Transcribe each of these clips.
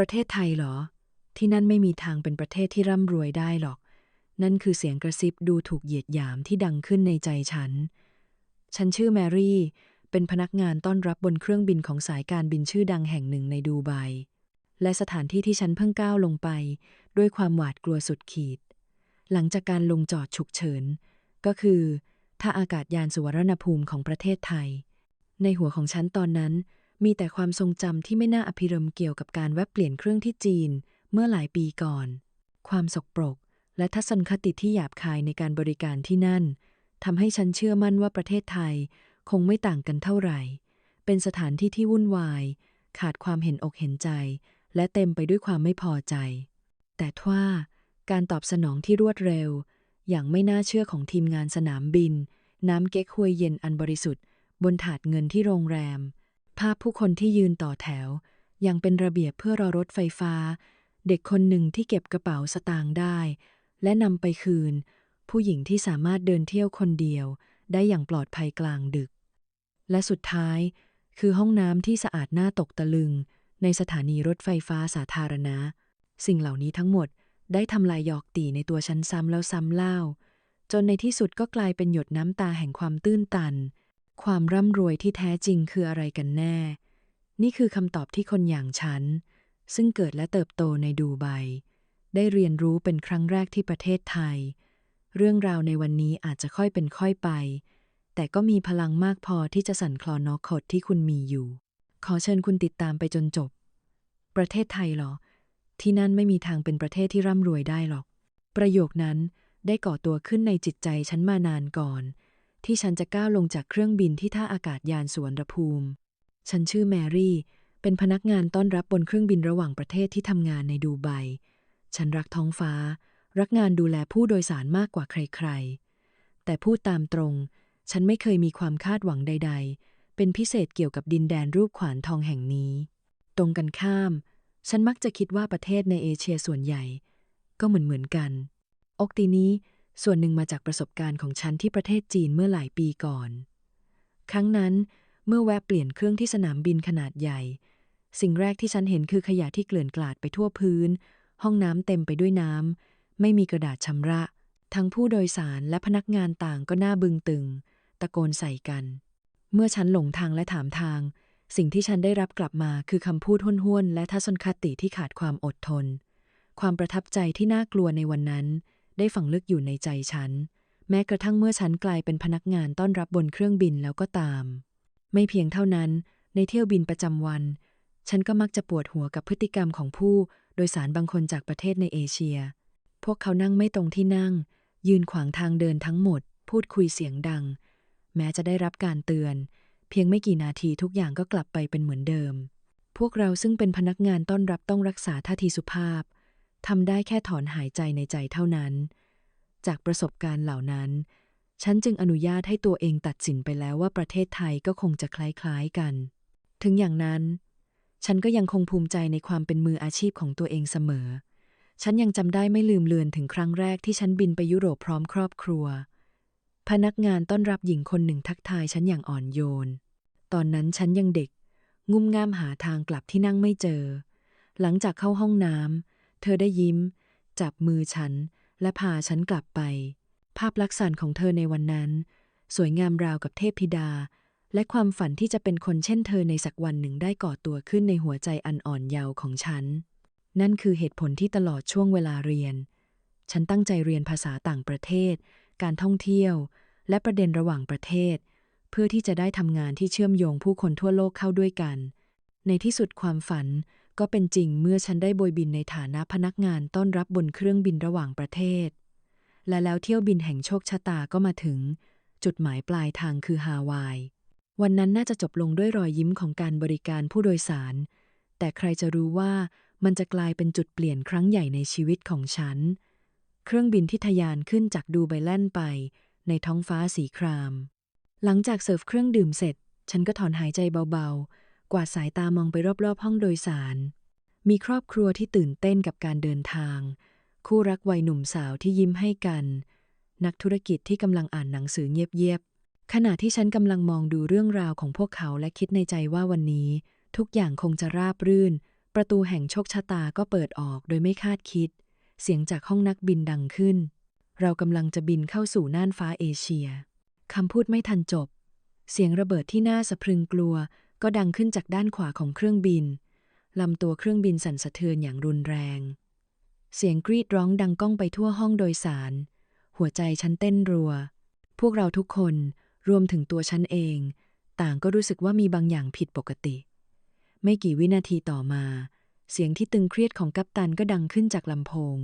ประเทศไทยเหรอ ที่นั่นไม่มีทางเป็นประเทศที่ร่ำรวยได้หรอก นั่นคือเสียงกระซิบดูถูกเหยียดหยามที่ดังขึ้นในใจฉัน ฉันชื่อแมรี่ เป็นพนักงานต้อนรับบนเครื่องบินของสายการบินชื่อดังแห่งหนึ่งในดูไบ และสถานที่ที่ฉันเพิ่งก้าวลงไป ด้วยความหวาดกลัวสุดขีด หลังจากการลงจอดฉุกเฉิน ก็คือท่าอากาศยานสุวรรณภูมิของประเทศไทย ในหัวของฉันตอนนั้น มีแต่ความทรงจำที่ไม่น่าอภิรมเกี่ยวกับการแวะเปลี่ยนเครื่องที่จีน เมื่อหลายปีก่อน ความสกปรก และทัศนคติที่หยาบคายในการบริการที่นั่นทำให้ฉันเชื่อมั่นว่าประเทศไทย คงไม่ต่างกันเท่าไหร่ เป็นสถานที่ที่วุ่นวาย ขาดความเห็นอกเห็นใจ และเต็มไปด้วยความไม่พอใจ แต่ทว่าการตอบสนองที่รวดเร็ว อย่างไม่น่าเชื่อของทีมงานสนามบิน น้ำเก๊กฮวยเย็นอันบริสุทธิ์ บนถาดเงินที่โรงแรม ภาพผู้คนที่ยืนต่อแถว ยังเป็นระเบียบเพื่อรอรถไฟฟ้า เด็กคนหนึ่งที่เก็บกระเป๋าสตางค์ได้ และนำไปคืน ผู้หญิงที่สามารถเดินเที่ยวคนเดียว ได้อย่างปลอดภัยกลางดึก และสุดท้าย คือห้องน้ำที่สะอาดน่าตกตะลึง ในสถานีรถไฟฟ้าสาธารณะ สิ่งเหล่านี้ทั้งหมดได้ทำลายหยอกตีในตัวฉันซ้ำแล้วซ้ำเล่า จนในที่สุดก็กลายเป็นหยดน้ำตาแห่งความตื้นตัน ความร่ำรวยที่แท้จริงคืออะไรกันแน่ นี่คือคำตอบที่คนอย่างฉัน ซึ่งเกิดและเติบโตในดูไบ ได้เรียนรู้เป็นครั้งแรกที่ประเทศไทย เรื่องราวในวันนี้อาจจะค่อยเป็นค่อยไป แต่ก็มีพลังมากพอที่จะสั่นคลอนนอกขดที่คุณมีอยู่ ขอเชิญคุณติดตามไปจนจบ ประเทศไทยเหรอ ที่นั่นไม่มีทางเป็นประเทศที่ร่ำรวยได้หรอก ประโยคนั้นได้ก่อตัวขึ้นในจิตใจฉันมานานก่อน ที่ฉันจะก้าวลงจากเครื่องบินที่ท่าอากาศยานสวนรภูมิ ฉันชื่อแมรี่ เป็นพนักงานต้อนรับบนเครื่องบินระหว่างประเทศที่ทำงานในดูไบ ฉันรักท้องฟ้า รักงานดูแลผู้โดยสารมากกว่าใครๆ แต่พูดตามตรง ฉันไม่เคยมีความคาดหวังใด ๆ เป็นพิเศษเกี่ยวกับดินแดนรูปขวานทองแห่งนี้ ตรงกันข้าม ฉันมักจะคิดว่าประเทศในเอเชียส่วนใหญ่ ก็เหมือนเหมือนๆกัน อกตีนี้ ส่วนหนึ่งมาจากประสบการณ์ของฉันที่ประเทศจีนเมื่อหลายปีก่อน ครั้งนั้นเมื่อแวะเปลี่ยนเครื่องที่สนามบินขนาดใหญ่ สิ่งแรกที่ฉันเห็นคือขยะที่เกลื่อนกลาดไปทั่วพื้น ห้องน้ำเต็มไปด้วยน้ำไม่มีกระดาษชำระ ทั้งผู้โดยสารและพนักงานต่างก็หน้าบึงตึง ตะโกนใส่กัน เมื่อฉันหลงทางและถามทาง สิ่งที่ฉันได้รับกลับมาคือคำพูดห้วนๆและทัศนคติที่ขาดความอดทน ความประทับใจที่น่ากลัวในวันนั้น ได้ฝังลึกอยู่ในใจฉัน แม้กระทั่งเมื่อฉันกลายเป็นพนักงานต้อนรับบนเครื่องบินแล้วก็ตาม ไม่เพียงเท่านั้น ในเที่ยวบินประจำวัน ฉันก็มักจะปวดหัวกับพฤติกรรมของผู้ โดยสารบางคนจากประเทศในเอเชีย พวกเขานั่งไม่ตรงที่นั่ง ยืนขวางทางเดินทั้งหมด พูดคุยเสียงดัง แม้จะได้รับการเตือน เพียงไม่กี่นาทีทุกอย่างก็กลับไปเป็นเหมือนเดิม พวกเราซึ่งเป็นพนักงานต้อนรับต้องรักษาท่าทีสุภาพ ทำได้แค่ถอนหายใจในใจเท่านั้น จากประสบการณ์เหล่านั้น ฉันจึงอนุญาตให้ตัวเองตัดสินไปแล้วว่าประเทศไทยก็คงจะคล้ายๆกัน ถึงอย่างนั้น ฉันก็ยังคงภูมิใจในความเป็นมืออาชีพของตัวเองเสมอ ฉันยังจำได้ไม่ลืมเลือนถึงครั้งแรกที่ฉันบินไปยุโรปพร้อมครอบครัว พนักงานต้อนรับหญิงคนหนึ่งทักทายฉันอย่างอ่อนโยน ตอนนั้นฉันยังเด็ก งุ่มง่ามหาทางกลับที่นั่งไม่เจอ หลังจากเข้าห้องน้ำ เธอได้ยิ้ม จับมือฉัน และพาฉันกลับไป ภาพลักษณ์ของเธอในวันนั้น สวยงามราวกับเทพธิดา และความฝันที่จะเป็นคนเช่นเธอในสักวันหนึ่งได้ก่อตัวขึ้นในหัวใจอันอ่อนเยาว์ของฉัน นั่นคือเหตุผลที่ตลอดช่วงเวลาเรียน ฉันตั้งใจเรียนภาษาต่างประเทศ การท่องเที่ยว และประเด็นระหว่างประเทศ เพื่อที่จะได้ทำงานที่เชื่อมโยงผู้คนทั่วโลกเข้าด้วยกัน ในที่สุดความฝัน ก็เป็นจริงเมื่อฉันได้โบยบินในฐานะพนักงานต้อนรับบนเครื่องบินระหว่างประเทศ และแล้วเที่ยวบินแห่งโชคชะตาก็มาถึง จุดหมายปลายทางคือฮาวาย วันนั้นน่าจะจบลงด้วยรอยยิ้มของการบริการผู้โดยสาร แต่ใครจะรู้ว่ามันจะกลายเป็นจุดเปลี่ยนครั้งใหญ่ในชีวิตของฉัน เครื่องบินที่ทะยานขึ้นจากดูไบแลนด์ไป ในท้องฟ้าสีคราม หลังจากเสิร์ฟเครื่องดื่มเสร็จ ฉันก็ถอนหายใจเบาๆ กวาดสายตามองไปรอบๆ ห้องโดยสาร มีครอบครัวที่ตื่นเต้นกับการเดินทาง คู่รักวัยหนุ่มสาวที่ยิ้มให้กัน นักธุรกิจที่กำลังอ่านหนังสือเงียบๆขณะที่ฉันกำลังมองดูเรื่องราวของพวกเขาและคิดในใจว่าวันนี้ ทุกอย่างคงจะราบรื่น ประตูแห่งโชคชะตาก็เปิดออกโดยไม่คาดคิด เสียงจากห้องนักบินดังขึ้น เรากำลังจะบินเข้าสู่น่านฟ้าเอเชียคำพูดไม่ทันจบ เสียงระเบิดที่น่าสะพรึงกลัว ก็ดังขึ้นจากด้านขวาของเครื่องบิน ลำตัวเครื่องบินสั่นสะเทือนอย่างรุนแรง เสียงกรีดร้องดังก้องไปทั่วห้องโดยสาร หัวใจฉันเต้นรัว พวกเราทุกคนรวมถึงตัวฉันเอง ต่างก็รู้สึกว่ามีบางอย่างผิดปกติ ไม่กี่วินาทีต่อมา เสียงที่ตึงเครียดของกัปตันก็ดังขึ้นจากลำโพง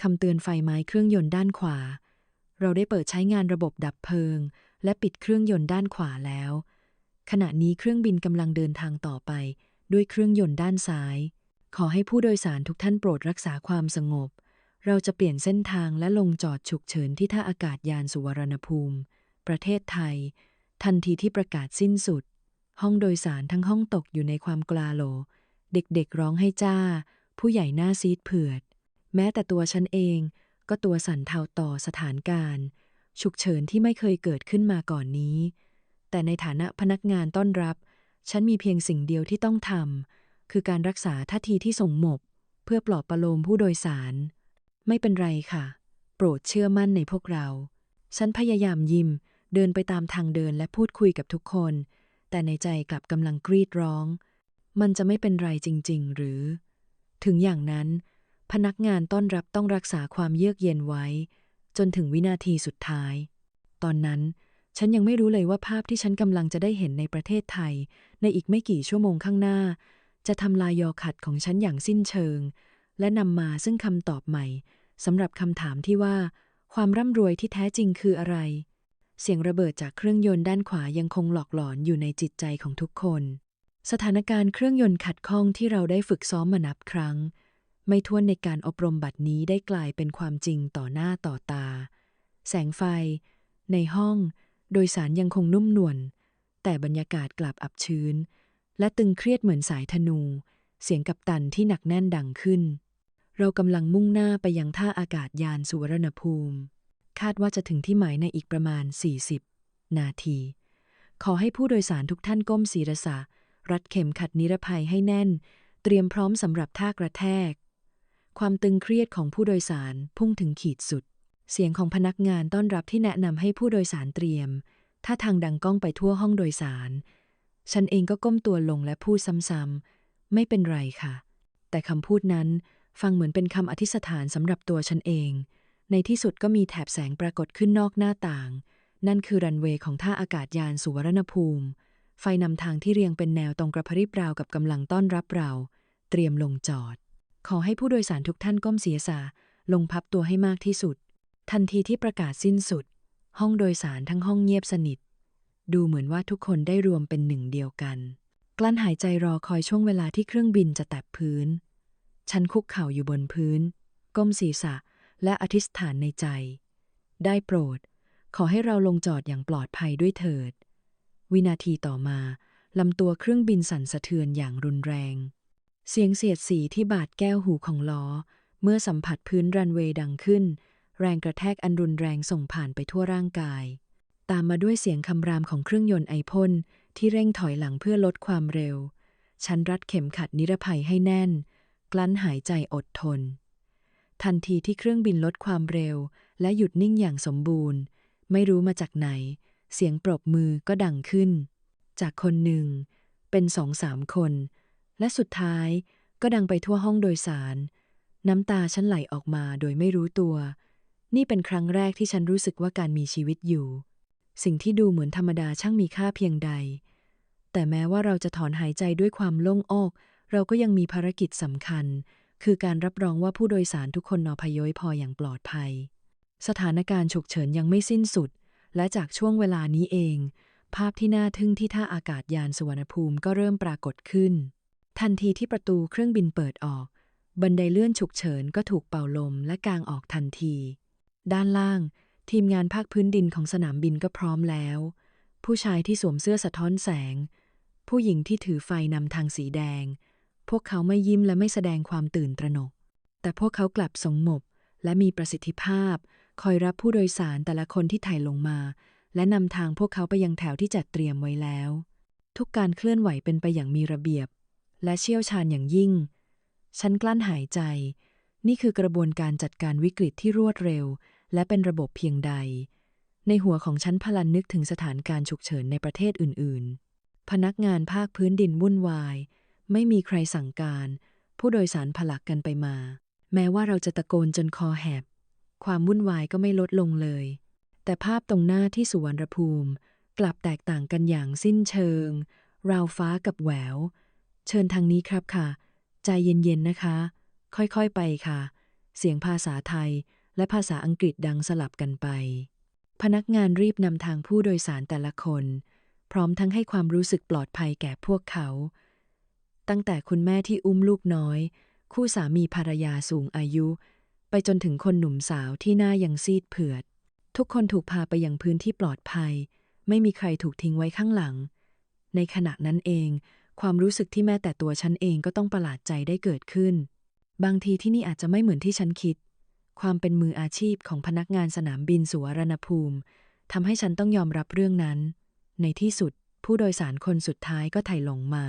คำเตือนไฟไม้เครื่องยนต์ด้านขวา เราได้เปิดใช้งานระบบดับเพลิง และปิดเครื่องยนต์ด้านขวาแล้ว ขณะนี้เครื่องบินกำลังเดินทางต่อไป ด้วยเครื่องยนต์ด้านซ้าย ขอให้ผู้โดยสารทุกท่านโปรดรักษาความสงบ เราจะเปลี่ยนเส้นทางและลงจอดฉุกเฉินที่ท่าอากาศยานสุวรรณภูมิ ประเทศไทย ทันทีที่ประกาศสิ้นสุด ห้องโดยสารทั้งห้องตกอยู่ในความกลาโหล เด็กๆร้องให้จ้า ผู้ใหญ่หน้าซีดเผือด แม้แต่ตัวฉันเองก็ตัวสั่นเทาต่อสถานการณ์ ฉุกเฉินที่ไม่เคยเกิดขึ้นมาก่อนนี้ แต่ในฐานะพนักงานต้อนรับ ฉันมีเพียงสิ่งเดียวที่ต้องทำคือการรักษาท่าทีที่สงบเพื่อปลอบประโลมผู้โดยสาร ไม่เป็นไรค่ะ โปรดเชื่อมั่นในพวกเรา ฉันพยายามยิ้ม เดินไปตามทางเดินและพูดคุยกับทุกคน แต่ในใจกลับกำลังกรีดร้อง มันจะไม่เป็นไรจริง ๆ หรือ ถึงอย่างนั้น พนักงานต้อนรับต้องรักษาความเยือกเย็นไว้ จนถึงวินาทีสุดท้าย ตอนนั้น ฉันยังไม่รู้เลยว่าภาพที่ฉันกำลังจะได้เห็นในประเทศไทย ในอีกไม่กี่ชั่วโมงข้างหน้า จะทำลายยอขัดของฉันอย่างสิ้นเชิง และนำมาซึ่งคำตอบใหม่สำหรับคำถามที่ว่า ความร่ำรวยที่แท้จริงคืออะไร เสียงระเบิดจากเครื่องยนต์ด้านขวายังคงหลอกหลอนอยู่ในจิตใจของทุกคน สถานการณ์เครื่องยนต์ขัดข้องที่เราได้ฝึกซ้อมมานับครั้ง ไม่ท้วนในการอบรมบัดนี้ได้กลายเป็นความจริงต่อหน้าต่อตา แสงไฟ ในห้อง โดยสารยังคงนุ่มนวลแต่บรรยากาศกลับอับชื้น และตึงเครียดเหมือนสายธนู เสียงกัปตันที่หนักแน่นดังขึ้น เรากำลังมุ่งหน้าไปยังท่าอากาศยานสุวรรณภูมิ คาดว่าจะถึงที่หมายในอีกประมาณ 40 นาที ขอให้ผู้โดยสารทุกท่านก้มศีรษะ รัดเข็มขัดนิรภัยให้แน่น เตรียมพร้อมสำหรับท่ากระแทก ความตึงเครียดของผู้โดยสารพุ่งถึงขีดสุด เสียงของพนักงานต้อนรับที่แนะนำให้ผู้โดยสารเตรียมท่าทางดังก้องไปทั่วห้องโดยสาร ฉันเองก็ก้มตัวลงและพูดซ้ำๆ ไม่เป็นไรค่ะ แต่คำพูดนั้นฟังเหมือนเป็นคำอธิษฐานสำหรับตัวฉันเอง ในที่สุดก็มีแถบแสงปรากฏขึ้นนอกหน้าต่าง นั่นคือรันเวย์ของท่าอากาศยานสุวรรณภูมิ ไฟนำทางที่เรียงเป็นแนวตรงกระพริบราวกับกำลังต้อนรับเรา เตรียมลงจอด ขอให้ผู้โดยสารทุกท่านก้มเสียสาลงพับตัวให้มากที่สุด ทันทีที่ประกาศสิ้นสุด ห้องโดยสารทั้งห้องเงียบสนิท ดูเหมือนว่าทุกคนได้รวมเป็นหนึ่งเดียวกัน กลั้นหายใจรอคอยช่วงเวลาที่เครื่องบินจะแตะพื้น ฉันคุกเข่าอยู่บนพื้น ก้มศีรษะและอธิษฐานในใจ ได้โปรด ขอให้เราลงจอดอย่างปลอดภัยด้วยเถิด วินาทีต่อมาลำตัวเครื่องบินสั่นสะเทือนอย่างรุนแรง เสียงเสียดสีที่บาดแก้วหูของล้อ เมื่อสัมผัสพื้นรันเวย์ดังขึ้น แรงกระแทกอันรุนแรงส่งผ่านไปทั่วร่างกาย ตามมาด้วยเสียงคำรามของเครื่องยนต์ไอพ่นที่เร่งถอยหลังเพื่อลดความเร็ว ฉันรัดเข็มขัดนิรภัยให้แน่น กลั้นหายใจอดทน ทันทีที่เครื่องบินลดความเร็ว และหยุดนิ่งอย่างสมบูรณ์ ไม่รู้มาจากไหน เสียงปรบมือก็ดังขึ้น จากคนหนึ่ง เป็นสองสามคน และสุดท้ายก็ดังไปทั่วห้องโดยสาร น้ำตาฉันไหลออกมาโดยไม่รู้ตัว นี่เป็นครั้งแรกที่ฉันรู้สึกว่าการมีชีวิตอยู่ สิ่งที่ดูเหมือนธรรมดาช่างมีค่าเพียงใด แต่แม้ว่าเราจะถอนหายใจด้วยความโล่งอก เราก็ยังมีภารกิจสำคัญ คือการรับรองว่าผู้โดยสารทุกคนนอพยอยพออย่างปลอดภัย สถานการณ์ฉุกเฉินยังไม่สิ้นสุด และจากช่วงเวลานี้เอง ภาพที่น่าทึ่งที่ท่าอากาศยานสุวรรณภูมิก็เริ่มปรากฏขึ้น ทันทีที่ประตูเครื่องบินเปิดออก บันไดเลื่อนฉุกเฉินก็ถูกเป่าลมและกางออกทันที ด้านล่าง ทีมงานภาคพื้นดินของสนามบินก็พร้อมแล้ว ผู้ชายที่สวมเสื้อสะท้อนแสง ผู้หญิงที่ถือไฟนำทางสีแดง พวกเขาไม่ยิ้มและไม่แสดงความตื่นตระหนก แต่พวกเขากลับสงบและมีประสิทธิภาพ คอยรับผู้โดยสารแต่ละคนที่ไถ่ลงมา และนำทางพวกเขาไปยังแถวที่จัดเตรียมไว้แล้ว ทุกการเคลื่อนไหวเป็นไปอย่างมีระเบียบ และเชี่ยวชาญอย่างยิ่ง ฉันกลั้นหายใจ นี่คือกระบวนการจัดการวิกฤตที่รวดเร็ว และเป็นระบบเพียงใด ในหัวของฉันพลันนึกถึงสถานการณ์ฉุกเฉินในประเทศอื่น ๆ พนักงานภาคพื้นดินวุ่นวาย ไม่มีใครสั่งการ ผู้โดยสารผลักกันไปมา แม้ว่าเราจะตะโกนจนคอแหบ ความวุ่นวายก็ไม่ลดลงเลย แต่ภาพตรงหน้าที่สุวรรณภูมิ กลับแตกต่างกันอย่างสิ้นเชิง ราวฟ้ากับแหวว เชิญทางนี้ครับค่ะ ใจเย็นๆนะคะ ค่อยๆไปค่ะ เสียงภาษาไทย และภาษาอังกฤษดังสลับกันไป พนักงานรีบนำทางผู้โดยสารแต่ละคน พร้อมทั้งให้ความรู้สึกปลอดภัยแก่พวกเขา ตั้งแต่คุณแม่ที่อุ้มลูกน้อย คู่สามีภรรยาสูงอายุ ไปจนถึงคนหนุ่มสาวที่หน้ายังซีดเผือด ทุกคนถูกพาไปยังพื้นที่ปลอดภัย ไม่มีใครถูกทิ้งไว้ข้างหลัง ในขณะนั้นเอง ความรู้สึกที่แม้แต่ตัวฉันเองก็ต้องประหลาดใจได้เกิดขึ้น บางทีที่นี่อาจจะไม่เหมือนที่ฉันคิด ความเป็นมืออาชีพของพนักงานสนามบินสุวรรณภูมิทำให้ฉันต้องยอมรับเรื่องนั้น ในที่สุดผู้โดยสารคนสุดท้ายก็ไถ่หลงมา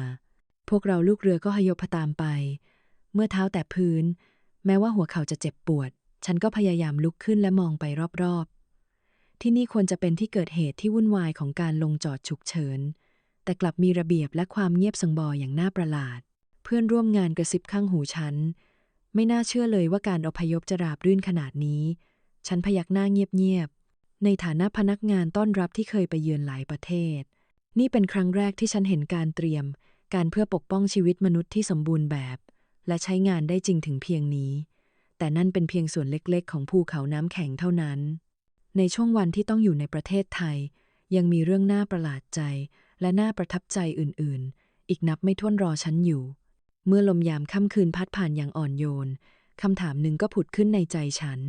พวกเราลูกเรือก็หยพตามไป เมื่อเท้าแตะพื้น แม้ว่าหัวเข่าจะเจ็บปวด ฉันก็พยายามลุกขึ้นและมองไปรอบๆ ที่นี่ควรจะเป็นที่เกิดเหตุที่วุ่นวายของการลงจอดฉุกเฉิน แต่กลับมีระเบียบและความเงียบสงบอย่างน่าประหลาด เพื่อนร่วมงานกระซิบข้างหูฉัน ไม่น่าเชื่อเลยว่าการอพยพจะราบรื่นขนาดนี้ ฉันพยักหน้าเงียบๆ ในฐานะพนักงานต้อนรับที่เคยไปเยือนหลายประเทศ นี่เป็นครั้งแรกที่ฉันเห็นการเตรียม การเพื่อปกป้องชีวิตมนุษย์ที่สมบูรณ์แบบ และใช้งานได้จริงถึงเพียงนี้ แต่นั่นเป็นเพียงส่วนเล็กๆ ของภูเขาน้ำแข็งเท่านั้น ในช่วงวันที่ต้องอยู่ในประเทศไทย ยังมีเรื่องน่าประหลาดใจ และน่าประทับใจอื่นๆ อีกนับไม่ถ้วนรอฉันอยู่ เมื่อลมยามค่ำคืนพัดผ่านอย่างอ่อนโยน คำถามหนึ่งก็ผุดขึ้นในใจฉัน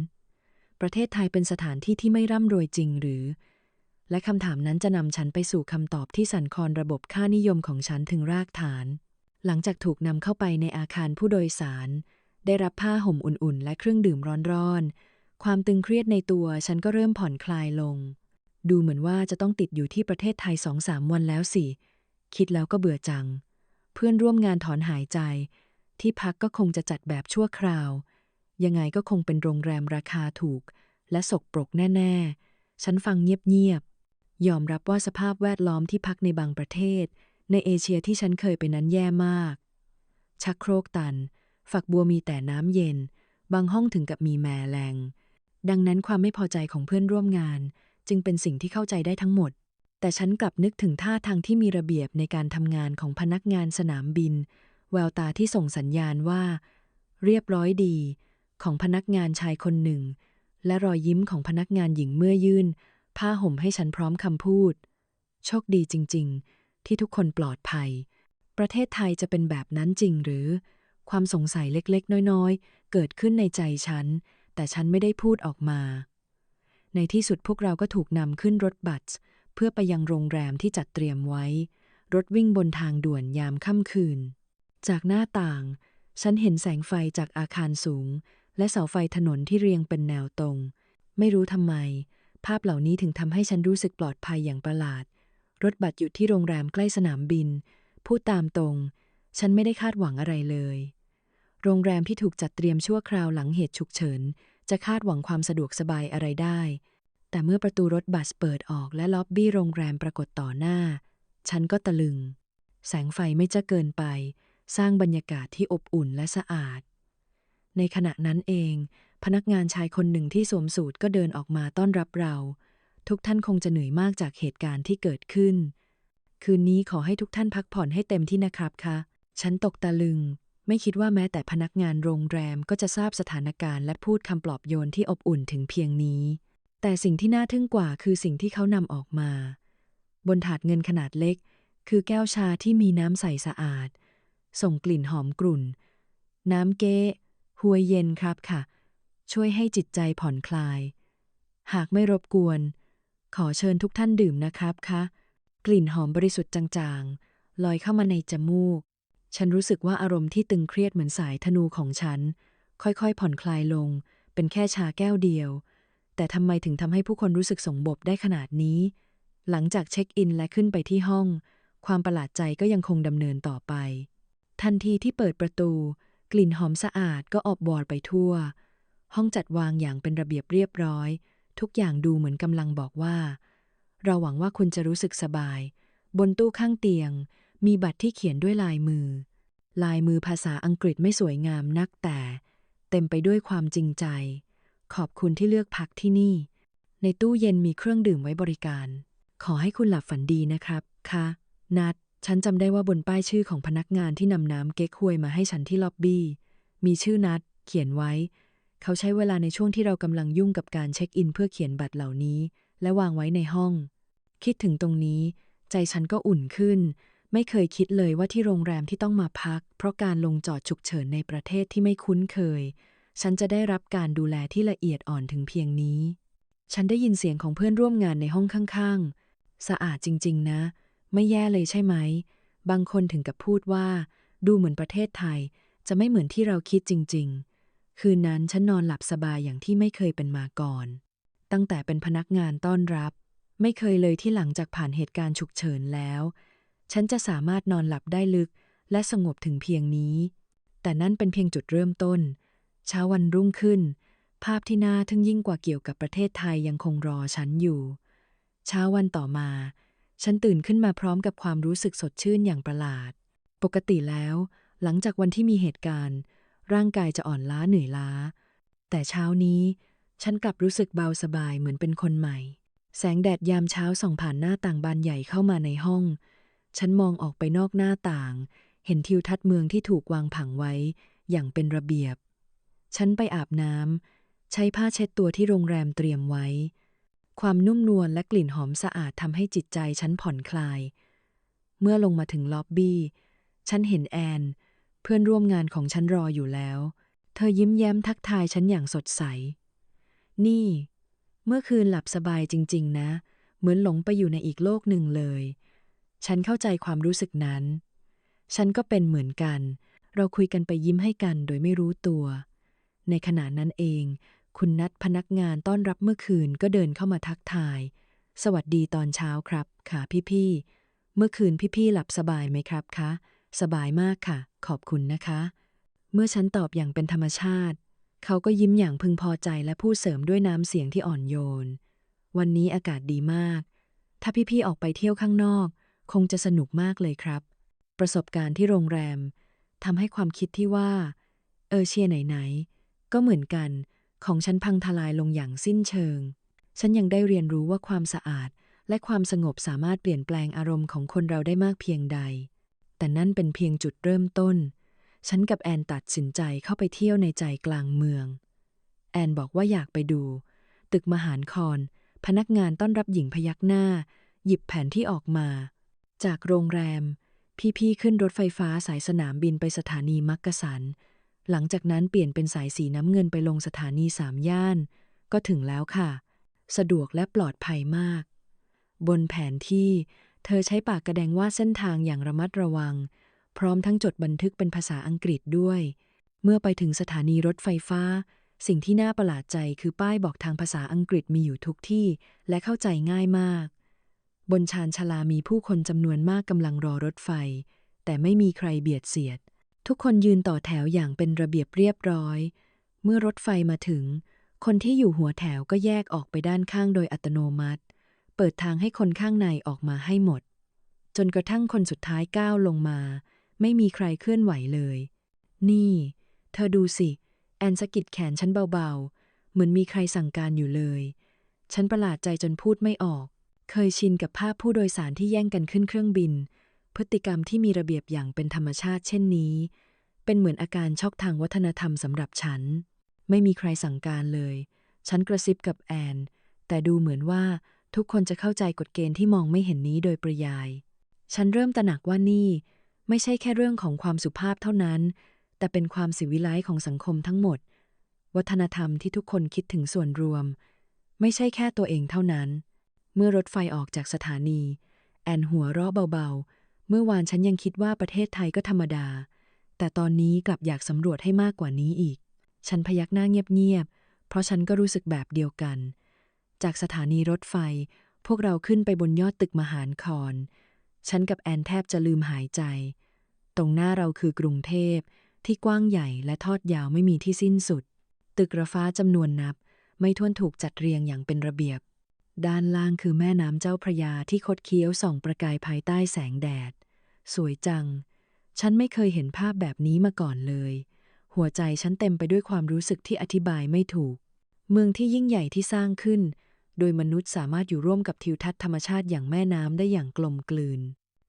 ประเทศไทยเป็นสถานที่ที่ไม่ร่ำรวยจริงหรือ และคำถามนั้นจะนำฉันไปสู่คำตอบที่สั่นคลอนระบบค่านิยมของฉันถึงรากฐาน หลังจากถูกนำเข้าไปในอาคารผู้โดยสาร ได้รับผ้าห่มอุ่นๆ และเครื่องดื่มร้อนๆ ความตึงเครียดในตัวฉันก็เริ่มผ่อนคลายลง ดูเหมือนว่าจะต้องติดอยู่ที่ประเทศไทยสองสามวันแล้วสิ คิดแล้วก็เบื่อจัง เพื่อนร่วมงานถอนหายใจ ที่พักก็คงจะจัดแบบชั่วคราว ยังไงก็คงเป็นโรงแรมราคาถูก และสกปรกแน่ ๆ ฉันฟังเงียบๆ ยอมรับว่าสภาพแวดล้อมที่พักในบางประเทศ ในเอเชียที่ฉันเคยไปนั้นแย่มาก ชักโครกตัน ฝักบัวมีแต่น้ำเย็น บางห้องถึงกับมีแมลงดังนั้นความไม่พอใจของเพื่อนร่วมงาน จึงเป็นสิ่งที่เข้าใจได้ทั้งหมด แต่ฉันกลับนึกถึงท่าทางที่มีระเบียบในการทำงานของพนักงานสนามบิน แววตาที่ส่งสัญญาณว่า เรียบร้อยดี ของพนักงานชายคนหนึ่ง และรอยยิ้มของพนักงานหญิงเมื่อยื่น ผ้าห่มให้ฉันพร้อมคำพูด โชคดีจริง ๆ ที่ทุกคนปลอดภัย ประเทศไทยจะเป็นแบบนั้นจริงหรือ ความสงสัยเล็กๆ น้อยๆ เกิดขึ้นในใจฉัน แต่ฉันไม่ได้พูดออกมา ในที่สุดพวกเราก็ถูกนำขึ้นรถบัส เพื่อไปยังโรงแรมที่จัดเตรียมไว้ รถวิ่งบนทางด่วนยามค่ำคืน จากหน้าต่าง ฉันเห็นแสงไฟจากอาคารสูง และเสาไฟถนนที่เรียงเป็นแนวตรง ไม่รู้ทำไม ภาพเหล่านี้ถึงทำให้ฉันรู้สึกปลอดภัยอย่างประหลาด รถบัสหยุดที่โรงแรมใกล้สนามบิน พูดตามตรง ฉันไม่ได้คาดหวังอะไรเลย โรงแรมที่ถูกจัดเตรียมชั่วคราวหลังเหตุฉุกเฉิน จะคาดหวังความสะดวกสบายอะไรได้ แต่เมื่อประตูรถบัสเปิดออกและล็อบบี้โรงแรมปรากฏต่อหน้า ฉันก็ตะลึง แสงไฟไม่จะเกินไป สร้างบรรยากาศที่อบอุ่นและสะอาด ในขณะนั้นเอง พนักงานชายคนหนึ่งที่สวมสูทก็เดินออกมาต้อนรับเรา ทุกท่านคงจะเหนื่อยมากจากเหตุการณ์ที่เกิดขึ้น คืนนี้ขอให้ทุกท่านพักผ่อนให้เต็มที่นะครับคะ ฉันตกตะลึง ไม่คิดว่าแม้แต่พนักงานโรงแรมก็จะทราบสถานการณ์และพูดคำปลอบโยนที่อบอุ่นถึงเพียงนี้ แต่สิ่งที่น่าทึ่งกว่าคือสิ่งที่เขานำออกมา บนถาดเงินขนาดเล็ก คือแก้วชาที่มีน้ำใสสะอาด ส่งกลิ่นหอมกรุ่น น้ำเก๊ะหวยเย็นครับค่ะ ช่วยให้จิตใจผ่อนคลาย หากไม่รบกวน ขอเชิญทุกท่านดื่มนะครับคะกลิ่นหอมบริสุทธิ์จางๆ ลอยเข้ามาในจมูก ฉันรู้สึกว่าอารมณ์ที่ตึงเครียดเหมือนสายธนูของฉัน ค่อยๆ ผ่อนคลายลง เป็นแค่ชาแก้วเดียว แต่ทำไมถึงทำให้ผู้คนรู้สึกสงบได้ขนาดนี้ หลังจากเช็คอินและขึ้นไปที่ห้อง ความประหลาดใจก็ยังคงดำเนินต่อไป ทันทีที่เปิดประตู กลิ่นหอมสะอาดก็ออบวอร์ไปทั่ว ห้องจัดวางอย่างเป็นระเบียบเรียบร้อย ทุกอย่างดูเหมือนกำลังบอกว่า เราหวังว่าคุณจะรู้สึกสบาย บนตู้ข้างเตียง มีบัตรที่เขียนด้วยลายมือ ลายมือภาษาอังกฤษไม่สวยงามนักแต่ เต็มไปด้วยความจริงใจ ขอบคุณที่เลือกพักที่นี่ ในตู้เย็นมีเครื่องดื่มไว้บริการ ขอให้คุณหลับฝันดีนะครับค่ะนัด ฉันจำได้ว่าบนป้ายชื่อของพนักงานที่นำน้ำเก๊กฮวยมาให้ฉันที่ล็อบบี้ มีชื่อนัด เขียนไว้ เขาใช้เวลาในช่วงที่เรากำลังยุ่งกับการเช็คอินเพื่อเขียนบัตรเหล่านี้ และวางไว้ในห้อง คิดถึงตรงนี้ ใจฉันก็อุ่นขึ้น ไม่เคยคิดเลยว่าที่โรงแรมที่ต้องมาพัก เพราะการลงจอดฉุกเฉินในประเทศที่ไม่คุ้นเคย ฉันจะได้รับการดูแลที่ละเอียดอ่อนถึงเพียงนี้ ฉันได้ยินเสียงของเพื่อนร่วมงานในห้องข้างๆ สะอาดจริงๆนะ ไม่แย่เลยใช่ไหม บางคนถึงกับพูดว่า ดูเหมือนประเทศไทย จะไม่เหมือนที่เราคิดจริง ๆ คืนนั้นฉันนอนหลับสบายอย่างที่ไม่เคยเป็นมาก่อน ตั้งแต่เป็นพนักงานต้อนรับ ไม่เคยเลยที่หลังจากผ่านเหตุการณ์ฉุกเฉินแล้ว ฉันจะสามารถนอนหลับได้ลึกและสงบถึงเพียงนี้ แต่นั่นเป็นเพียงจุดเริ่มต้น เช้าวันรุ่งขึ้น ภาพที่น่าทึ่งยิ่งกว่าเกี่ยวกับประเทศไทยยังคงรอฉันอยู่ เช้าวันต่อมา ฉันตื่นขึ้นมาพร้อมกับความรู้สึกสดชื่นอย่างประหลาด ปกติแล้ว หลังจากวันที่มีเหตุการณ์ ร่างกายจะอ่อนล้าเหนื่อยล้า แต่เช้านี้ ฉันกลับรู้สึกเบาสบายเหมือนเป็นคนใหม่ แสงแดดยามเช้าส่องผ่านหน้าต่างบานใหญ่เข้ามาในห้อง ฉันมองออกไปนอกหน้าต่าง เห็นทิวทัศน์เมืองที่ถูกวางผังไว้ อย่างเป็นระเบียบ ฉันไปอาบน้ำ ใช้ผ้าเช็ดตัวที่โรงแรมเตรียมไว้ ความนุ่มนวลและกลิ่นหอมสะอาดทำให้จิตใจฉันผ่อนคลาย เมื่อลงมาถึงล็อบบี้ ฉันเห็นแอน เพื่อนร่วมงานของฉันรออยู่แล้ว เธอยิ้มแย้มทักทายฉันอย่างสดใส นี่ เมื่อคืนหลับสบายจริง ๆ นะ เหมือนหลงไปอยู่ในอีกโลกหนึ่งเลย ฉันเข้าใจความรู้สึกนั้น ฉันก็เป็นเหมือนกัน เราคุยกันไปยิ้มให้กันโดยไม่รู้ตัว ในขณะนั้นเอง คุณนัดพนักงานต้อนรับเมื่อคืนก็เดินเข้ามาทักทาย สวัสดีตอนเช้าครับ ค่ะพี่ๆ เมื่อคืนพี่ๆ หลับสบายไหมครับคะ สบายมากค่ะ ขอบคุณนะคะ เมื่อฉันตอบอย่างเป็นธรรมชาติ เขาก็ยิ้มอย่างพึงพอใจและพูดเสริมด้วยน้ำเสียงที่อ่อนโยน วันนี้อากาศดีมาก ถ้าพี่ๆ ออกไปเที่ยวข้างนอก คงจะสนุกมากเลยครับ ประสบการณ์ที่โรงแรมทำให้ความคิดที่ว่า เออเชียไหนๆ ก็เหมือนกัน ของฉันพังทลายลงอย่างสิ้นเชิง ฉันยังได้เรียนรู้ว่าความสะอาดและความสงบสามารถเปลี่ยนแปลงอารมณ์ของคนเราได้มากเพียงใด แต่นั่นเป็นเพียงจุดเริ่มต้น ฉันกับแอนตัดสินใจเข้าไปเที่ยวในใจกลางเมือง แอนบอกว่าอยากไปดู ตึกมหานคร พนักงานต้อนรับหญิงพยักหน้า หยิบแผนที่ออกมา จากโรงแรม พี่ๆขึ้นรถไฟฟ้าสายสนามบินไปสถานีมักกะสัน หลังจากนั้นเปลี่ยนเป็นสายสีน้ำเงินไปลงสถานีสามย่าน ก็ถึงแล้วค่ะ สะดวกและปลอดภัยมาก บนแผนที่ เธอใช้ปากกระแดงวาดเส้นทางอย่างระมัดระวัง พร้อมทั้งจดบันทึกเป็นภาษาอังกฤษด้วย เมื่อไปถึงสถานีรถไฟฟ้า สิ่งที่น่าประหลาดใจคือป้ายบอกทางภาษาอังกฤษมีอยู่ทุกที่ และเข้าใจง่ายมาก บนชานชาลามีผู้คนจำนวนมากกำลังรอรถไฟ แต่ไม่มีใครเบียดเสียด ทุกคนยืนต่อแถวอย่างเป็นระเบียบเรียบร้อย เมื่อรถไฟมาถึง คนที่อยู่หัวแถวก็แยกออกไปด้านข้างโดยอัตโนมัติ เปิดทางให้คนข้างในออกมาให้หมด จนกระทั่งคนสุดท้ายก้าวลงมา ไม่มีใครเคลื่อนไหวเลย นี่ เธอดูสิ แอนสะกิดแขนฉันเบาๆ เหมือนมีใครสั่งการอยู่เลย ฉันประหลาดใจจนพูดไม่ออก เคยชินกับภาพผู้โดยสารที่แย่งกันขึ้นเครื่องบิน พฤติกรรมที่มีระเบียบอย่างเป็นธรรมชาติเช่นนี้ เป็นเหมือนอาการช็อกทางวัฒนธรรมสำหรับฉัน ไม่มีใครสั่งการเลย ฉันกระซิบกับแอน แต่ดูเหมือนว่าทุกคนจะเข้าใจกฎเกณฑ์ที่มองไม่เห็นนี้โดยปริยาย ฉันเริ่มตระหนักว่านี่ ไม่ใช่แค่เรื่องของความสุภาพเท่านั้น แต่เป็นความสิวิไลของสังคมทั้งหมด วัฒนธรรมที่ทุกคนคิดถึงส่วนรวม ไม่ใช่แค่ตัวเองเท่านั้น เมื่อรถไฟออกจากสถานี แอนหัวเราะเบาๆ เมื่อวานฉันยังคิดว่าประเทศไทยก็ธรรมดา แต่ตอนนี้กลับอยากสำรวจให้มากกว่านี้อีก ฉันพยักหน้าเงียบๆ เพราะฉันก็รู้สึกแบบเดียวกัน จากสถานีรถไฟ พวกเราขึ้นไปบนยอดตึกมหานคร ฉันกับแอนแทบจะลืมหายใจ ตรงหน้าเราคือกรุงเทพที่กว้างใหญ่และทอดยาวไม่มีที่สิ้นสุด ตึกระฟ้าจำนวนนับ ไม่ท้วนถูกจัดเรียงอย่างเป็นระเบียบ ด้านล่างคือแม่น้ำเจ้าพระยาที่คดเคี้ยวส่องประกายภายใต้แสงแดด สวยจัง ฉันไม่เคยเห็นภาพแบบนี้มาก่อนเลย หัวใจฉันเต็มไปด้วยความรู้สึกที่อธิบายไม่ถูก เมืองที่ยิ่งใหญ่ที่สร้างขึ้น โดยมนุษย์สามารถอยู่ร่วมกับทิวทัศน์ธรรมชาติอย่างแม่น้ำได้อย่างกลมกลืน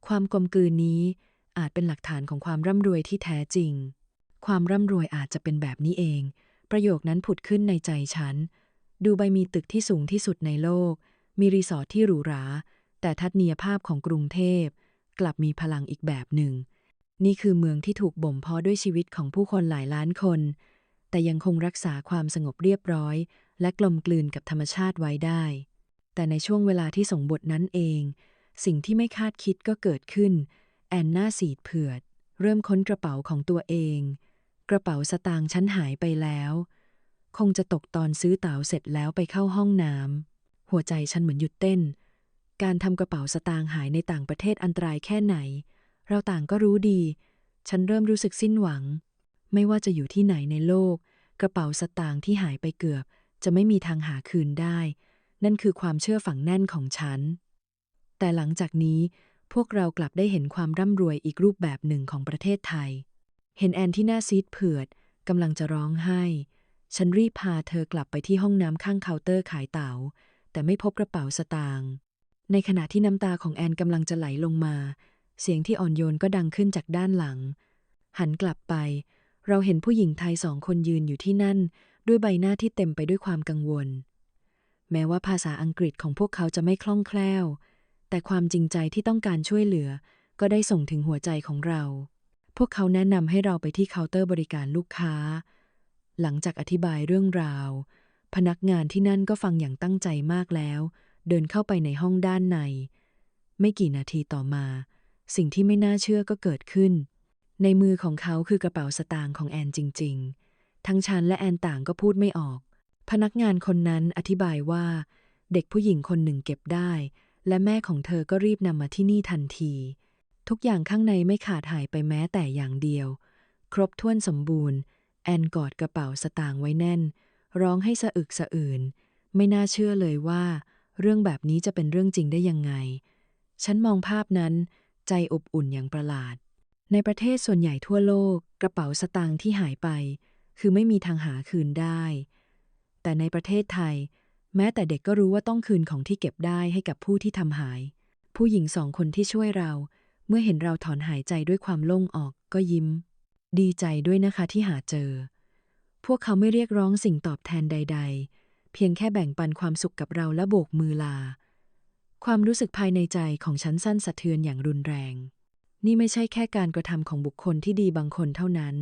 ความกลมกลืนนี้อาจเป็นหลักฐานของความร่ำรวยที่แท้จริง ความร่ำรวยอาจจะเป็นแบบนี้เอง ประโยคนั้นผุดขึ้นในใจฉัน ดูใบมีตึกที่สูงที่สุดในโลก มีรีสอร์ทที่หรูหรา แต่ทัศนียภาพของกรุงเทพ กลับมีพลังอีกแบบหนึ่ง นี่คือเมืองที่ถูกบ่มเพาะด้วยชีวิตของผู้คนหลายล้านคน แต่ยังคงรักษาความสงบเรียบร้อย และกลมกลืนกับธรรมชาติไว้ได้ แต่ในช่วงเวลาที่ส่งบทนั้นเอง สิ่งที่ไม่คาดคิดก็เกิดขึ้น แอนหน้าสีดเผือด เริ่มค้นกระเป๋าของตัวเอง กระเป๋าสตางค์ฉันหายไปแล้ว คงจะตกตอนซื้อเต๋าเสร็จแล้วไปเข้าห้องน้ำหัวใจฉันเหมือนหยุดเต้น การทำกระเป๋าสตางค์หายในต่างประเทศอันตรายแค่ไหน เราต่างก็รู้ดี ฉันเริ่มรู้สึกสิ้นหวัง ไม่ว่าจะอยู่ที่ไหนในโลก กระเป๋าสตางค์ที่หายไปเกือบ จะไม่มีทางหาคืนได้ นั่นคือความเชื่อฝังแน่นของฉัน แต่หลังจากนี้พวกเรากลับได้เห็นความร่ำรวยอีกรูปแบบหนึ่งของประเทศไทย เห็นแอนที่หน้าซีดเผือดกำลังจะร้องไห้ ฉันรีบพาเธอกลับไปที่ห้องน้ำข้างเคาน์เตอร์ขายเต๋าแต่ไม่พบกระเป๋าสตางค์ในขณะที่น้ำตาของแอนกำลังจะไหลลงมา เสียงที่อ่อนโยนก็ดังขึ้นจากด้านหลัง หันกลับไป เราเห็นผู้หญิงไทยสองคนยืนอยู่ที่นั่น ด้วยใบหน้าที่เต็มไปด้วยความกังวล แม้ว่าภาษาอังกฤษของพวกเขาจะไม่คล่องแคล่ว แต่ความจริงใจที่ต้องการช่วยเหลือ ก็ได้ส่งถึงหัวใจของเรา พวกเขาแนะนำให้เราไปที่เคาน์เตอร์บริการลูกค้า หลังจากอธิบายเรื่องราว พนักงานที่นั่นก็ฟังอย่างตั้งใจมากแล้ว เดินเข้าไปในห้องด้านใน ไม่กี่นาทีต่อมา สิ่งที่ไม่น่าเชื่อก็เกิดขึ้น ในมือของเขาคือกระเป๋าสตางค์ของแอนจริง ๆ ทั้งฉันและแอนต่างก็พูดไม่ออก พนักงานคนนั้นอธิบายว่า เด็กผู้หญิงคนหนึ่งเก็บได้ และแม่ของเธอก็รีบนำมาที่นี่ทันที ทุกอย่างข้างในไม่ขาดหายไปแม้แต่อย่างเดียว ครบถ้วนสมบูรณ์ แอนกอดกระเป๋าสตางค์ไว้แน่น ร้องให้สะอึกสะอื่น ไม่น่าเชื่อเลยว่า เรื่องแบบนี้จะเป็นเรื่องจริงได้ยังไง ฉันมองภาพนั้น ใจอบอุ่นอย่างประหลาด ในประเทศส่วนใหญ่ทั่วโลก กระเป๋าสตางค์ที่หายไป คือไม่มีทางหาคืนได้ แต่ในประเทศไทย แม้แต่เด็กก็รู้ว่าต้องคืนของที่เก็บได้ให้กับผู้ที่ทำหาย ผู้หญิงสองคนที่ช่วยเรา เมื่อเห็นเราถอนหายใจด้วยความโล่งออกก็ยิ้ม ดีใจด้วยนะคะที่หาเจอ พวกเขาไม่เรียกร้องสิ่งตอบแทนใด ๆ เพียงแค่แบ่งปันความสุขกับเราและโบกมือลา ความรู้สึกภายในใจของฉันสั้นสะเทือนอย่างรุนแรง นี่ไม่ใช่แค่การกระทำของบุคคลที่ดีบางคนเท่านั้น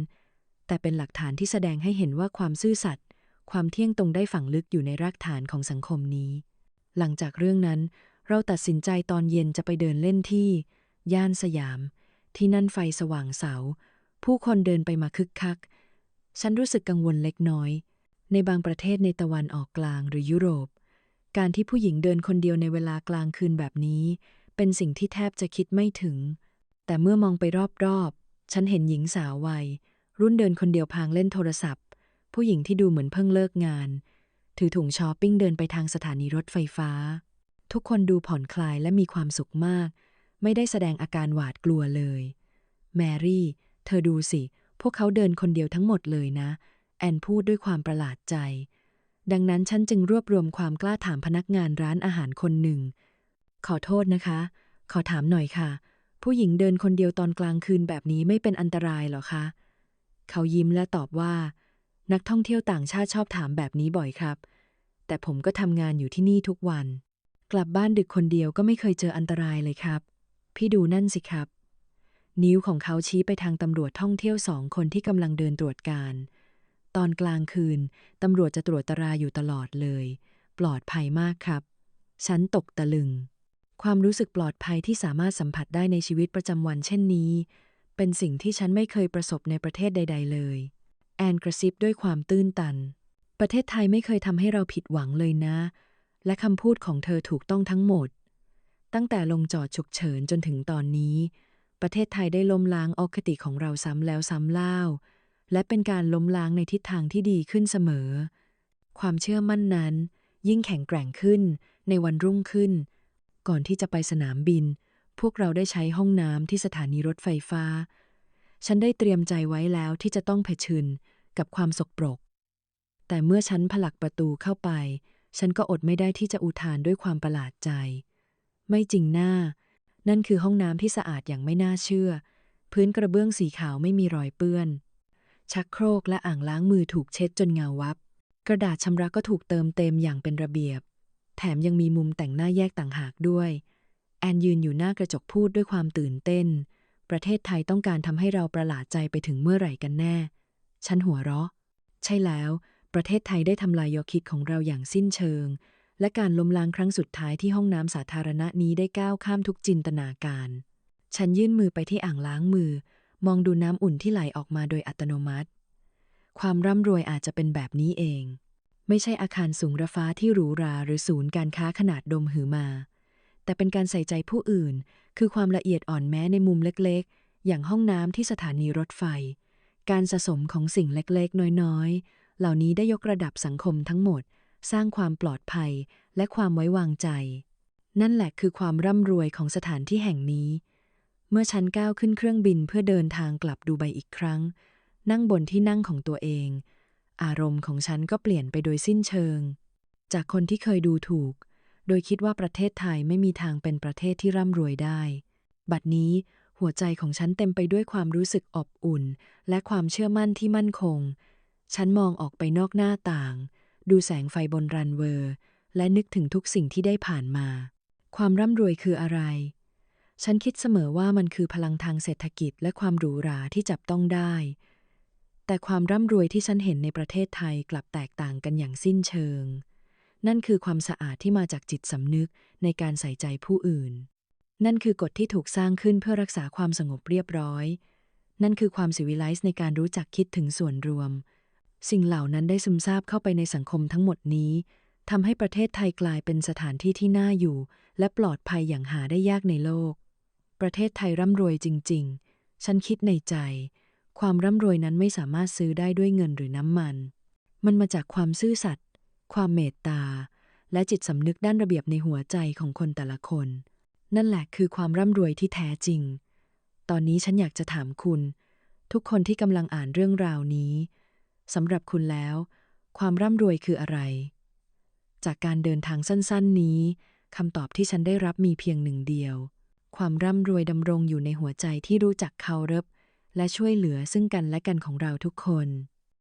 แต่เป็นหลักฐานที่แสดงให้เห็นว่าความซื่อสัตย์ความเที่ยงตรงได้ฝังลึกอยู่ในรากฐานของสังคมนี้ หลังจากเรื่องนั้น เราตัดสินใจตอนเย็นจะไปเดินเล่นที่ ย่านสยาม ที่นั่นไฟสว่างเสา ผู้คนเดินไปมาคึกคัก ฉันรู้สึกกังวลเล็กน้อย ในบางประเทศในตะวันออกกลางหรือยุโรป การที่ผู้หญิงเดินคนเดียวในเวลากลางคืนแบบนี้ เป็นสิ่งที่แทบจะคิดไม่ถึง แต่เมื่อมองไปรอบๆ ฉันเห็นหญิงสาววัย รุ่นเดินคนเดียวพางเล่นโทรศัพท์ ผู้หญิงที่ดูเหมือนเพิ่งเลิกงาน ถือถุงช้อปปิ้งเดินไปทางสถานีรถไฟฟ้า ทุกคนดูผ่อนคลายและมีความสุขมาก ไม่ได้แสดงอาการหวาดกลัวเลย แมรี่ เธอดูสิ พวกเขาเดินคนเดียวทั้งหมดเลยนะ แอนพูดด้วยความประหลาดใจ ดังนั้นฉันจึงรวบรวมความกล้าถามพนักงานร้านอาหารคนหนึ่ง ขอโทษนะคะ ขอถามหน่อยค่ะ ผู้หญิงเดินคนเดียวตอนกลางคืนแบบนี้ไม่เป็นอันตรายหรอคะ เขายิ้มและตอบว่า นักท่องเที่ยวต่างชาติชอบถามแบบนี้บ่อยครับ แต่ผมก็ทำงานอยู่ที่นี่ทุกวัน กลับบ้านดึกคนเดียวก็ไม่เคยเจออันตรายเลยครับ พี่ดูนั่นสิครับ นิ้วของเขาชี้ไปทางตำรวจท่องเที่ยวสองคนที่กำลังเดินตรวจการ ตอนกลางคืน ตำรวจจะตรวจตราอยู่ตลอดเลย ปลอดภัยมากครับ ฉันตกตะลึง ความรู้สึกปลอดภัยที่สามารถสัมผัสได้ในชีวิตประจำวันเช่นนี้ เป็นสิ่งที่ฉันไม่เคยประสบในประเทศใด ๆ เลย แอนกระซิบด้วยความตื้นตัน ประเทศไทยไม่เคยทำให้เราผิดหวังเลยนะ และคำพูดของเธอถูกต้องทั้งหมด ตั้งแต่ลงจอดฉุกเฉินจนถึงตอนนี้ ประเทศไทยได้ล้มล้างอคติของเราซ้ำแล้วซ้ำเล่า และเป็นการล้มล้างในทิศทางที่ดีขึ้นเสมอ ความเชื่อมั่นนั้น ยิ่งแข็งแกร่งขึ้นในวันรุ่งขึ้น ก่อนที่จะไปสนามบิน พวกเราได้ใช้ห้องน้ำที่สถานีรถไฟฟ้า ฉันได้เตรียมใจไว้แล้วที่จะต้องเผชิญกับความสกปรก แต่เมื่อฉันผลักประตูเข้าไป ฉันก็อดไม่ได้ที่จะอุทานด้วยความประหลาดใจ ไม่จริงหน้า นั่นคือห้องน้ำที่สะอาดอย่างไม่น่าเชื่อ พื้นกระเบื้องสีขาวไม่มีรอยเปื้อน ชักโครกและอ่างล้างมือถูกเช็ดจนเงาวับ กระดาษชำระก็ถูกเติมเต็มอย่างเป็นระเบียบ แถมยังมีมุมแต่งหน้าแยกต่างหากด้วย แอนยืนอยู่หน้ากระจกพูดด้วยความตื่นเต้น ประเทศไทยต้องการทำให้เราประหลาดใจไปถึงเมื่อไหร่กันแน่ ฉันหัวเราะ ใช่แล้ว ประเทศไทยได้ทำลายยอคิดของเราอย่างสิ้นเชิง และการล้มล้างครั้งสุดท้ายที่ห้องน้ำสาธารณะนี้ได้ก้าวข้ามทุกจินตนาการ ฉันยื่นมือไปที่อ่างล้างมือ มองดูน้ำอุ่นที่ไหลออกมาโดยอัตโนมัติ ความร่ำรวยอาจจะเป็นแบบนี้เอง ไม่ใช่อาคารสูงระฟ้าที่หรูหราหรือศูนย์การค้าขนาดดมหือมา แต่เป็นการใส่ใจผู้อื่น คือความละเอียดอ่อนแม้ในมุมเล็กๆ อย่างห้องน้ำที่สถานีรถไฟ การสะสมของสิ่งเล็กๆ น้อยๆ เหล่านี้ได้ยกระดับสังคมทั้งหมด สร้างความปลอดภัยและความไว้วางใจ นั่นแหละคือความร่ำรวยของสถานที่แห่งนี้ เมื่อฉันก้าวขึ้นเครื่องบินเพื่อเดินทางกลับดูไบอีกครั้ง นั่งบนที่นั่งของตัวเอง อารมณ์ของฉันก็เปลี่ยนไปโดยสิ้นเชิง จากคนที่เคยดูถูก โดยคิดว่าประเทศไทยไม่มีทางเป็นประเทศที่ร่ำรวยได้ บัดนี้หัวใจของฉันเต็มไปด้วยความรู้สึกอบอุ่น และความเชื่อมั่นที่มั่นคง ฉันมองออกไปนอกหน้าต่าง ดูแสงไฟบนรันเวอร์ และนึกถึงทุกสิ่งที่ได้ผ่านมา ความร่ำรวยคืออะไร ฉันคิดเสมอว่ามันคือพลังทางเศรษฐกิจและความหรูหราที่จับต้องได้ แต่ความร่ำรวยที่ฉันเห็นในประเทศไทยกลับแตกต่างกันอย่างสิ้นเชิง นั่นคือความสะอาดที่มาจากจิตสำนึกในการใส่ใจผู้อื่น นั่นคือกฎที่ถูกสร้างขึ้นเพื่อรักษาความสงบเรียบร้อย นั่นคือความสิวิไลซ์ในการรู้จักคิดถึงส่วนรวม สิ่งเหล่านั้นได้ซึมซาบเข้าไปในสังคมทั้งหมดนี้ทำให้ประเทศไทยกลายเป็นสถานที่ที่น่าอยู่ และปลอดภัยอย่างหาได้ยากในโลก ประเทศไทยร่ำรวยจริง ๆ ฉันคิดในใจ ความร่ำรวยนั้นไม่สามารถซื้อได้ด้วยเงินหรือน้ำมัน มันมาจากความซื่อสัตย์ ความเมตตา และจิตสำนึกด้านระเบียบในหัวใจของคนแต่ละคน นั่นแหละคือความร่ำรวยที่แท้จริง ตอนนี้ฉันอยากจะถามคุณ ทุกคนที่กำลังอ่านเรื่องราวนี้ สำหรับคุณแล้ว ความร่ำรวยคืออะไร จากการเดินทางสั้น ๆ นี้คำตอบที่ฉันได้รับมีเพียงหนึ่งเดียว ความร่ำรวยดำรงอยู่ในหัวใจที่รู้จักเคารพและช่วยเหลือซึ่งกันและกันของเราทุกคน